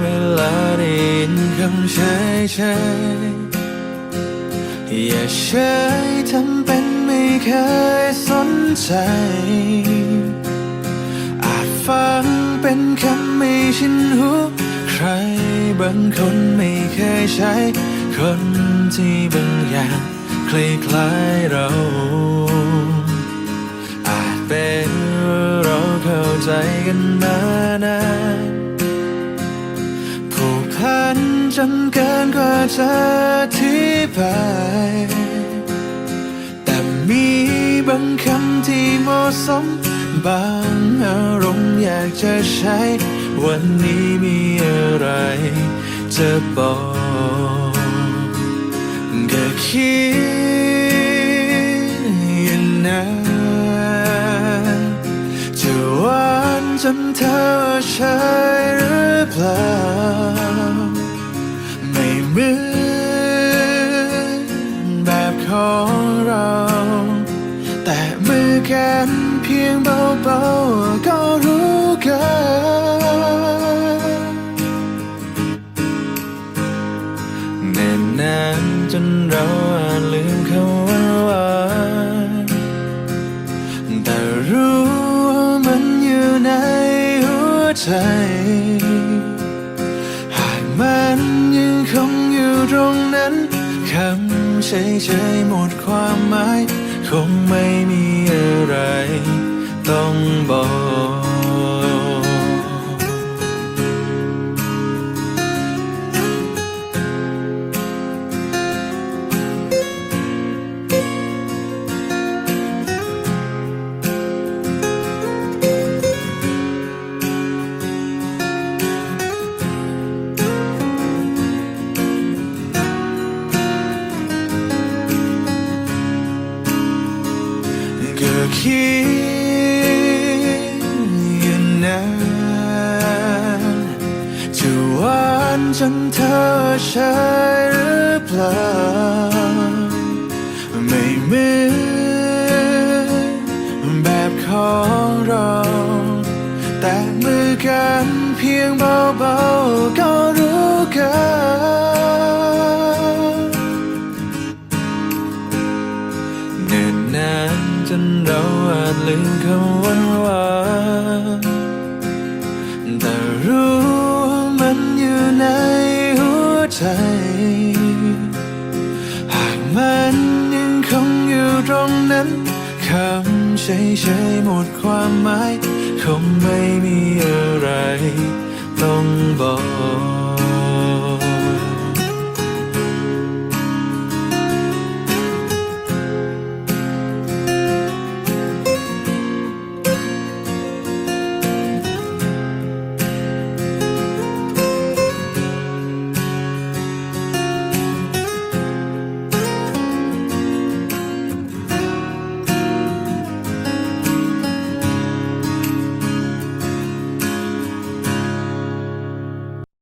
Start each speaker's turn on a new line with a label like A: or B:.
A: เวลาได้ยินคำเฉยเฉยอย่าเฉยทำเป็นไม่เคยสนใจ อาจฟังเป็นคำไม่ชินหูใครบางคนไม่เคยใช้ คนที่บางอย่างคล้ายๆเราอาจเป็นเราเข้าใจกันมานาน จนเกินกว่าจะอธิบายแต่มีบางคำที่เหมาะสม บางอารมณ์อยากจะใช้ วันนี้มีอะไรจะบอกก็คิดอยู่นานจะหวานจนเธอใช่หรือเปล่า เหมือนแบบของเรา แต่มือกันเพียงเบาๆก็รู้กันเนิ่นนานจนเราอาจลืมคำว่าหวานแต่รู้ว่ามันอยู่ในหัวใจ หากมันยังคง ตรงนั้นคำเฉยๆหมดความหมาย คงไม่มีอะไร ต้องบอก คิดอยู่นานจะหวานจนเธอใช่หรือเปล่าไม่เหมือน อาจลืมคำวันวานแต่รู้มันอยู่ในหัวใจ หากมันยังคงอยู่ตรงนั้นคำเฉยๆหมดความหมาย คงไม่มีอะไรต้องบอก